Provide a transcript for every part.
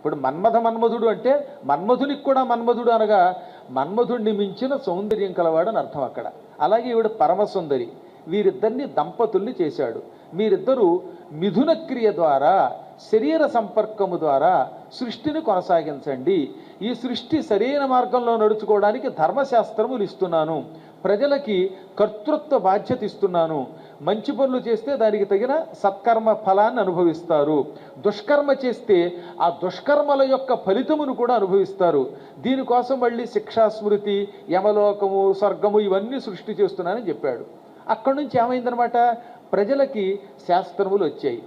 ఇప్పుడు మన్మథ మన్మధుడు అంటే మన్మధునికి కూడా మన్మధుడు అనగా మన్మధుడిని మించిన సౌందర్యం కలవాడు అని అర్థం అక్కడ. అలాగే ఈవిడ పరమసుందరి వీరిద్దరిని దంపతుల్ని చేశాడు. మీరిద్దరూ మిథున క్రియ ద్వారా శరీర సంపర్కము ద్వారా సృష్టిని కొనసాగించండి. ఈ సృష్టి సరైన మార్గంలో నడుచుకోవడానికి ధర్మశాస్త్రములు ఇస్తున్నాను. ప్రజలకి కర్తృత్వ బాధ్యత ఇస్తున్నాను. మంచి పనులు చేస్తే దానికి తగిన సత్కర్మ ఫలాన్ని అనుభవిస్తారు. దుష్కర్మ చేస్తే ఆ దుష్కర్మల యొక్క ఫలితమును కూడా అనుభవిస్తారు. దీనికోసం మళ్ళీ శిక్షా స్మృతి యమలోకము స్వర్గము ఇవన్నీ సృష్టి చేస్తున్నానని చెప్పాడు. అక్కడి నుంచి ఏమైందనమాట ప్రజలకి శాస్త్రములు వచ్చాయి.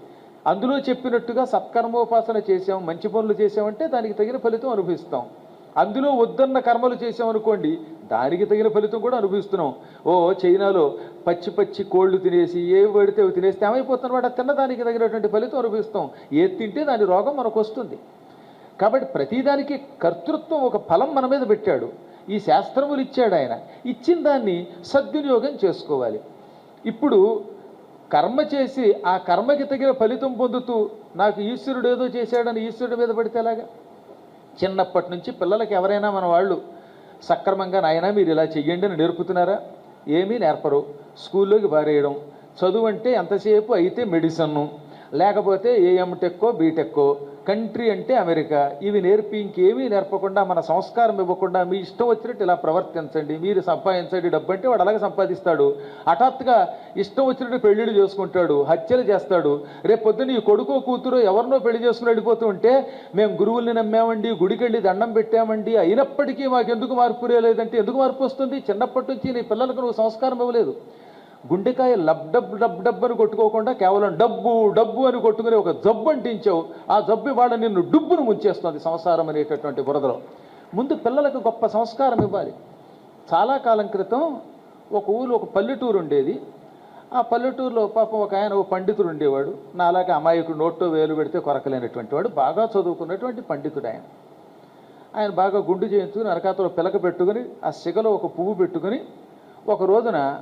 అందులో చెప్పినట్టుగా సత్కర్మోపాసన చేసాం మంచి పనులు చేసామంటే దానికి తగిన ఫలితం అనుభవిస్తాం. అందులో వద్దన్న కర్మలు చేసామనుకోండి దానికి తగిన ఫలితం కూడా అనుభవిస్తున్నాం. ఓ చైనాలో పచ్చి పచ్చి కోళ్ళు తినేసి ఏ పడితే అవి తినేస్తే ఏమైపోతున్నమాట తిన్నదానికి తగినటువంటి ఫలితం అనుభవిస్తాం. ఏది తింటే దాని రోగం మనకు వస్తుంది. కాబట్టి ప్రతిదానికి కర్తృత్వం ఒక ఫలం మన మీద పెట్టాడు. ఈ శాస్త్రములు ఇచ్చాడు ఆయన. ఇచ్చిన దాన్ని సద్వినియోగం చేసుకోవాలి. ఇప్పుడు కర్మ చేసి ఆ కర్మకి తగిన ఫలితం పొందుతూ నాకు ఈశ్వరుడు ఏదో చేశాడని ఈశ్వరుడి మీద పడితే ఎలాగా? చిన్నప్పటి నుంచి పిల్లలకి ఎవరైనా మన వాళ్ళు సక్రమంగా నాయన మీరు ఇలా చెయ్యండి అని నేర్పుతున్నారా? ఏమీ నేర్పరు. స్కూల్లోకి పారేయడం. చదువు అంటే ఎంతసేపు అయితే మెడిసన్ను. లేకపోతే ఏఎంటెక్కో బీటెక్కో. కంట్రీ అంటే అమెరికా. ఇవి నేర్పి ఇంకేమీ నేర్పకుండా మన సంస్కారం ఇవ్వకుండా మీ ఇష్టం వచ్చినట్టు ఇలా ప్రవర్తించండి. మీరు సంపాదించండి డబ్బు అంటే వాడు అలాగే సంపాదిస్తాడు. హఠాత్తుగా ఇష్టం వచ్చినట్టు పెళ్ళిళ్ళు చేసుకుంటాడు హత్యలు చేస్తాడు. రేపు పొద్దున్న ఈ కొడుకో కూతురు ఎవరినో పెళ్ళి చేసుకుని వెళ్ళిపోతూ ఉంటే మేము గురువుల్ని నమ్మామండి గుడికి వెళ్ళి దండం పెట్టామండి. అయినప్పటికీ మాకెందుకు మార్పు రేలేదంటే ఎందుకు మార్పు వస్తుంది? చిన్నప్పటి నుంచి నీ పిల్లలకు నువ్వు సంస్కారం ఇవ్వలేదు. గుండెకాయ లబ్ డబ్ డబ్ డబ్ అని కొట్టుకోకుండా కేవలం డబ్బు డబ్బు అని కొట్టుకుని ఒక జబ్బు అంటించావు. ఆ జబ్బు వాళ్ళ నిన్ను డుబ్బును ముంచేస్తుంది సంసారం అనేటటువంటి బురదలో. ముందు పిల్లలకు గొప్ప సంస్కారం ఇవ్వాలి. చాలా కాలం క్రితం ఒక ఊరు ఒక పల్లెటూరు ఉండేది. ఆ పల్లెటూరులో పాపం ఒక ఆయన ఒక పండితుడు ఉండేవాడు. నాలాగా అమాయకుడు నోట్లో వేలు పెడితే కొరకలేనటువంటి వాడు. బాగా చదువుకున్నటువంటి పండితుడు ఆయన. ఆయన బాగా గుండు చేయించుకుని అరకాతలో పిలక పెట్టుకుని ఆ సిగలో ఒక పువ్వు పెట్టుకుని ఒక రోజున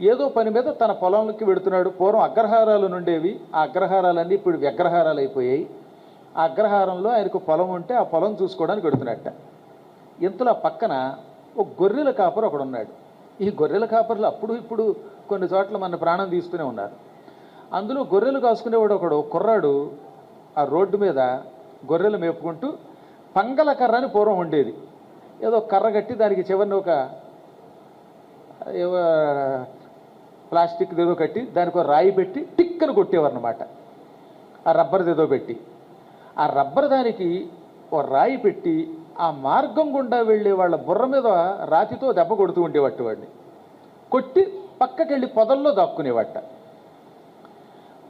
ఏదో పని మీద తన పొలంలోకి వెడుతున్నాడు. పూర్వం అగ్రహారాలు నుండేవి. ఆ అగ్రహారాలన్నీ ఇప్పుడు వ్యగ్రహారాలు అయిపోయాయి ఆ అగ్రహారంలో ఆయనకు పొలం ఉంటే ఆ పొలం చూసుకోవడానికి వెడుతున్నట్ట ఇంతలో పక్కన ఒక గొర్రెల కాపరు ఒకడు ఉన్నాడు ఈ గొర్రెల కాపర్లు అప్పుడు ఇప్పుడు కొన్ని చోట్ల మన ప్రాణం తీస్తూనే ఉన్నారు. అందులో గొర్రెలు కాసుకునేవాడు ఒకడు. కుర్రాడు ఆ రోడ్డు మీద గొర్రెలు మేపుకుంటూ పంగల కర్ర అని పూర్వం ఉండేది ఏదో కర్ర కట్టి దానికి చివరిని ఒక ఏవో ప్లాస్టిక్ ఏదో కట్టి దానికి ఒక రాయి పెట్టి టిక్కను కొట్టేవారనమాట ఆ రబ్బర్ది ఏదో పెట్టి. ఆ రబ్బర్ దానికి ఓ రాయి పెట్టి ఆ మార్గం గుండా వెళ్ళే వాళ్ళ బుర్ర మీద రాతితో దెబ్బ కొడుతూ ఉండేవాటి వాడిని. కొట్టి పక్కకెళ్ళి పొదల్లో దాక్కునేవాట.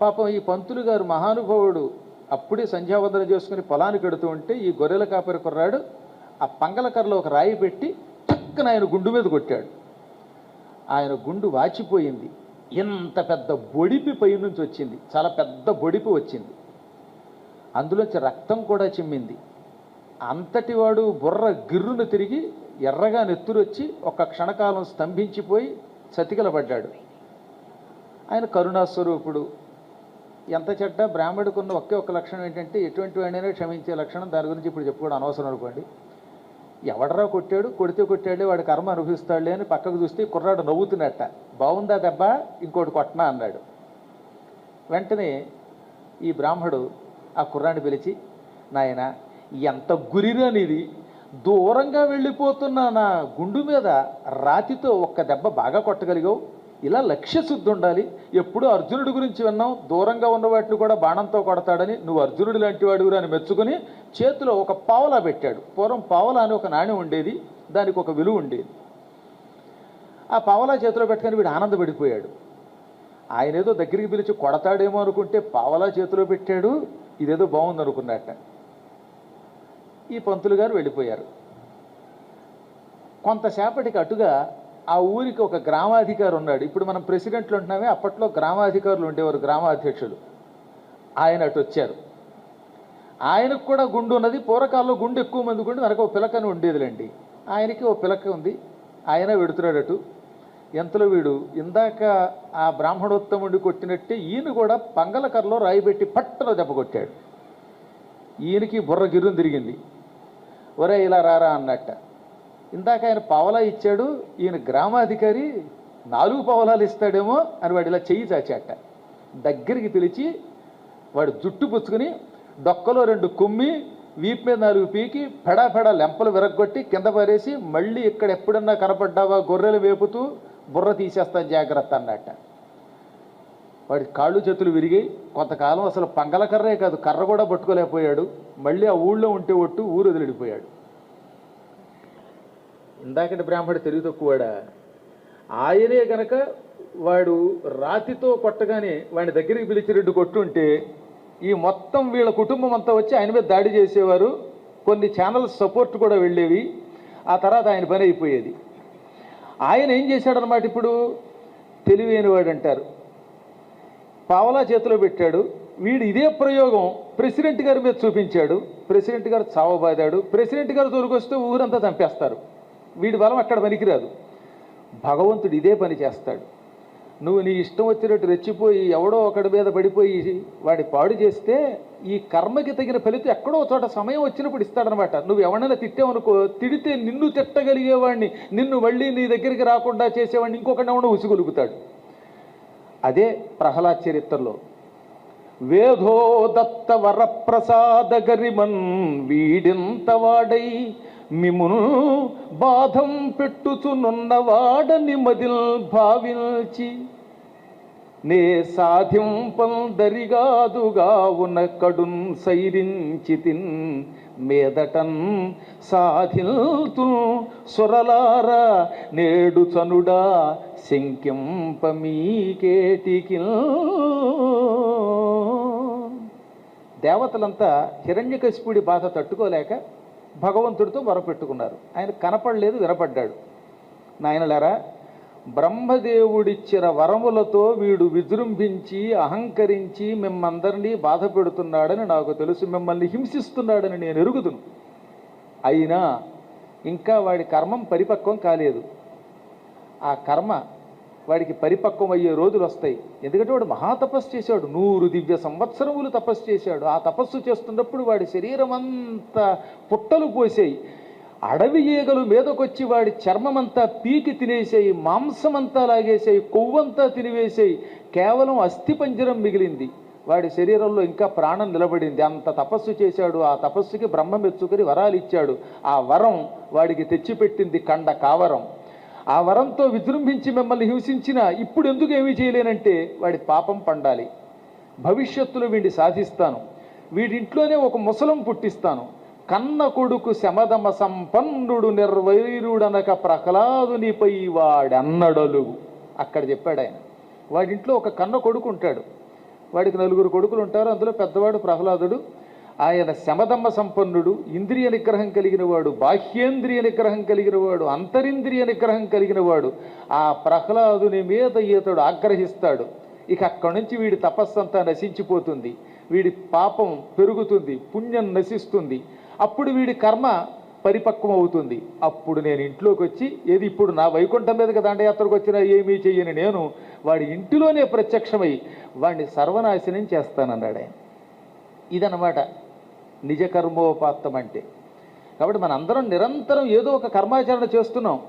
పాపం ఈ పంతులు గారు మహానుభావుడు అప్పుడే సంధ్యావందన చేసుకుని పొలానికి ఎడుతూ ఉంటే ఈ గొర్రెల కాపరి కుర్రాడు ఆ పంగలకర్రలో ఒక రాయి పెట్టి టక్కన ఆయన గుండు మీద కొట్టాడు. ఆయన గుండు వాచిపోయింది. ఇంత పెద్ద బొడిపి పై నుంచి వచ్చింది. చాలా పెద్ద బొడిపి వచ్చింది. అందులోంచి రక్తం కూడా చిమ్మింది. అంతటి వాడు బుర్ర గిర్రును తిరిగి ఎర్రగా నెత్తురొచ్చి ఒక క్షణకాలం స్తంభించిపోయి చతికిలబడ్డాడు. ఆయన కరుణాస్వరూపుడు ఎంత చెడ్డ బ్రాహ్మడికున్న ఒకే ఒక్క లక్షణం ఏంటంటే ఎటువంటి వాడినైనా క్షమించే లక్షణం దాని గురించి ఇప్పుడు చెప్పుకోవడం అనవసరం అనుకోండి. ఎవడరా కొట్టాడు? కొడితే కొట్టాడు వాడి కర్మ అనుభవిస్తాడులే అని పక్కకు చూస్తే కుర్రాడు నవ్వుతున్నట్ట. బాగుందా దెబ్బ? ఇంకోటి కొట్టనా అన్నాడు. వెంటనే ఈ బ్రాహ్మడు ఆ కుర్రాన్ని పిలిచి నాయన ఎంత గురిరా నీది దూరంగా వెళ్ళిపోతున్న నా గుండు మీద రాతితో ఒక్క దెబ్బ బాగా కొట్టగలిగావు. ఇలా లక్ష్యశుద్ధి ఉండాలి. ఎప్పుడు అర్జునుడి గురించి విన్నాం దూరంగా ఉన్న వాటిని కూడా బాణంతో కొడతాడని నువ్వు అర్జునుడి లాంటి వాడు అని మెచ్చుకుని చేతిలో ఒక పావలా పెట్టాడు. పూర్వం పావలా అని ఒక నాణ్యం ఉండేది దానికి ఒక విలువ ఉండేది. ఆ పావలా చేతిలో పెట్టుకొని వీడు ఆనందపడిపోయాడు. ఆయన ఏదో దగ్గరికి పిలిచి కొడతాడేమో అనుకుంటే పావలా చేతిలో పెట్టాడు ఇదేదో బాగుంది అనుకున్నట్ట ఈ పంతులు గారు వెళ్ళిపోయారు. కొంతసేపటికి అటుగా ఆ ఊరికి ఒక గ్రామాధికారి ఉన్నాడు. ఇప్పుడు మనం ప్రెసిడెంట్లు ఉంటున్నామే అప్పట్లో గ్రామాధికారులు ఉండేవారు గ్రామాధ్యక్షులు. ఆయన అటు వచ్చారు. ఆయనకు కూడా గుండు ఉన్నది. పూర్వకాలంలో గుండు ఎక్కువ మంది గుండు వెనక ఓ పిలకని ఉండేదిలేండి. ఆయనకి ఓ పిలక ఉంది. ఆయన వెడుతున్నాడు ఎంతలో వీడు? ఇందాక ఆ బ్రాహ్మణోత్తముడి కొట్టినట్టే ఈయన కూడా పంగలకర్రలో రాయి పెట్టి పట్టలో దెబ్బ కొట్టాడు. ఈయనకి బుర్ర గిర్రం తిరిగింది. ఒరే ఇలా రారా అన్నట్ట. ఇందాక ఆయన పావలా ఇచ్చాడు ఈయన గ్రామాధికారి నాలుగు పావలాలు ఇస్తాడేమో అని వాడు ఇలా చెయ్యి చాచాట. దగ్గరికి పిలిచి వాడు జుట్టు పుచ్చుకుని డొక్కలో రెండు కుమ్మి వీపు మీద నాలుగు పీకి పెడా లెంపలు విరగొట్టి కింద పారేసి మళ్ళీ ఇక్కడ ఎప్పుడన్నా కనపడ్డావా గొర్రెలు వేపుతూ బుర్ర తీసేస్తాను జాగ్రత్త అన్నట్ట. వాడి కాళ్ళు చేతులు విరిగాయి కొంతకాలం అసలు పంగల కర్రే కాదు కర్ర కూడా పట్టుకోలేకపోయాడు. మళ్ళీ ఆ ఊళ్ళో ఉంటే ఒట్టు ఊరు వదిలిపోయాడు. ఇందాకటి బ్రాహ్మడు తెలివి తక్కువాడా ఆయనే గనక వాడు రాతితో కొట్టగానే వాడి దగ్గరికి పిలిచి రెండు కొట్టుంటే ఈ మొత్తం వీళ్ళ కుటుంబం అంతా వచ్చి ఆయన మీద దాడి చేసేవారు. కొన్ని ఛానల్స్ సపోర్ట్ కూడా వెళ్ళేవి. ఆ తర్వాత ఆయన పని అయిపోయేది. ఆయన ఏం చేశాడనమాట ఇప్పుడు? తెలివైనవాడు అంటారు పావలా చేతిలో పెట్టాడు. వీడు ఇదే ప్రయోగం ప్రెసిడెంట్ గారి మీద చూపించాడు. ప్రెసిడెంట్ గారు చావబాదాడు. ప్రెసిడెంట్ గారు తొలగొస్తే ఊరంతా చంపేస్తారు. వీడి బలం అక్కడ పనికిరాదు. భగవంతుడు ఇదే పని చేస్తాడు. నువ్వు నీ ఇష్టం వచ్చినట్టు రెచ్చిపోయి ఎవడో ఒకడి మీద పడిపోయి వాడి పాడు చేస్తే ఈ కర్మకి తగిన ఫలితం ఎక్కడో చోట సమయం వచ్చినప్పుడు ఇస్తాడనమాట. నువ్వు ఎవరైనా తిట్టావనుకో తిడితే నిన్ను తిట్టగలిగేవాడిని నిన్ను మళ్ళీ నీ దగ్గరికి రాకుండా చేసేవాడిని ఇంకొకటి ఎవడో ఉసిగొలుగుతాడు. అదే ప్రహ్లాద్ చరిత్రలో. వేధో దత్త వరప్రసాద గరిమన్ వీడింత వాడై మిమును బాధం పెట్టుచునున్నవాడని మదిల్ భావించి నే సాధింపందరిగాదుగా ఉన్న కడున్ సైరించి తిన్ మేదటన్ సాధిల్తు సురలారా నేడు చనుడా శంకింప మీకేటికి దేవతలంతా హిరణ్యకశిపుడి బాధ తట్టుకోలేక భగవంతుడితో మొరపెట్టుకున్నారు. ఆయన కనపడలేదు వినపడ్డాడు. నాయనలారా బ్రహ్మదేవుడిచ్చిన వరములతో వీడు విజృంభించి అహంకరించి మిమ్మందరినీ బాధ పెడుతున్నాడని నాకు తెలుసు. మిమ్మల్ని హింసిస్తున్నాడని నేను ఎరుగుదును. అయినా ఇంకా వాడి కర్మం పరిపక్వం కాలేదు. ఆ కర్మ వాడికి పరిపక్వం అయ్యే రోజులు వస్తాయి. ఎందుకంటే వాడు మహాతపస్సు చేశాడు. నూరు దివ్య సంవత్సరములు తపస్సు చేశాడు. ఆ తపస్సు చేస్తున్నప్పుడు వాడి శరీరం అంతా పుట్టలు పోసాయి. అడవి ఈగలు మీదకొచ్చి వాడి చర్మమంతా పీకి తినేసాయి. మాంసమంతా లాగేసాయి. కొవ్వంతా తినివేసాయి. కేవలం అస్థిపంజరం మిగిలింది. వాడి శరీరంలో ఇంకా ప్రాణం నిలబడింది. అంత తపస్సు చేశాడు. ఆ తపస్సుకి బ్రహ్మ మెచ్చుకొని వరాలు ఇచ్చాడు ఆ వరం వాడికి తెచ్చిపెట్టింది కండ కావరం. ఆ వరంతో విజృంభించి మిమ్మల్ని హింసించిన ఇప్పుడు ఎందుకు ఏమీ చేయలేనంటే వాడి పాపం పండాలి. భవిష్యత్తులో వీడిని సాధిస్తాను. వీడింట్లోనే ఒక ముసలం పుట్టిస్తాను. కన్న కొడుకు శమదమ సంపన్నుడు నిర్వైరుడనక ప్రహ్లాదునిపై వాడన్నడలుగు అక్కడ చెప్పాడు ఆయన. వాడింట్లో ఒక కన్న కొడుకు ఉంటాడు వాడికి నలుగురు కొడుకులు ఉంటారు. అందులో పెద్దవాడు ప్రహ్లాదుడు ఆయన శమదమ్మ సంపన్నుడు ఇంద్రియ నిగ్రహం కలిగిన వాడు బాహ్యేంద్రియ నిగ్రహం కలిగిన వాడు అంతరింద్రియ నిగ్రహం కలిగిన వాడు ఆ ప్రహ్లాదుని మీద ఈతడు ఆగ్రహిస్తాడు. ఇక అక్కడి నుంచి వీడి తపస్సంతా నశించిపోతుంది. వీడి పాపం పెరుగుతుంది పుణ్యం నశిస్తుంది. అప్పుడు వీడి కర్మ పరిపక్వం అవుతుంది అప్పుడు నేను ఇంట్లోకి వచ్చి ఏది ఇప్పుడు నా వైకుంఠం మీదకి దండయాత్రకు వచ్చినా ఏమీ చెయ్యని నేను వాడి ఇంటిలోనే ప్రత్యక్షమై వాడిని సర్వనాశనం చేస్తానన్నాడు ఆయన ఇదన్నమాట. నిజ కర్మోపాత్తం అంటే కాబట్టి మనందరం నిరంతరం ఏదో ఒక కర్మాచరణ చేస్తున్నాం.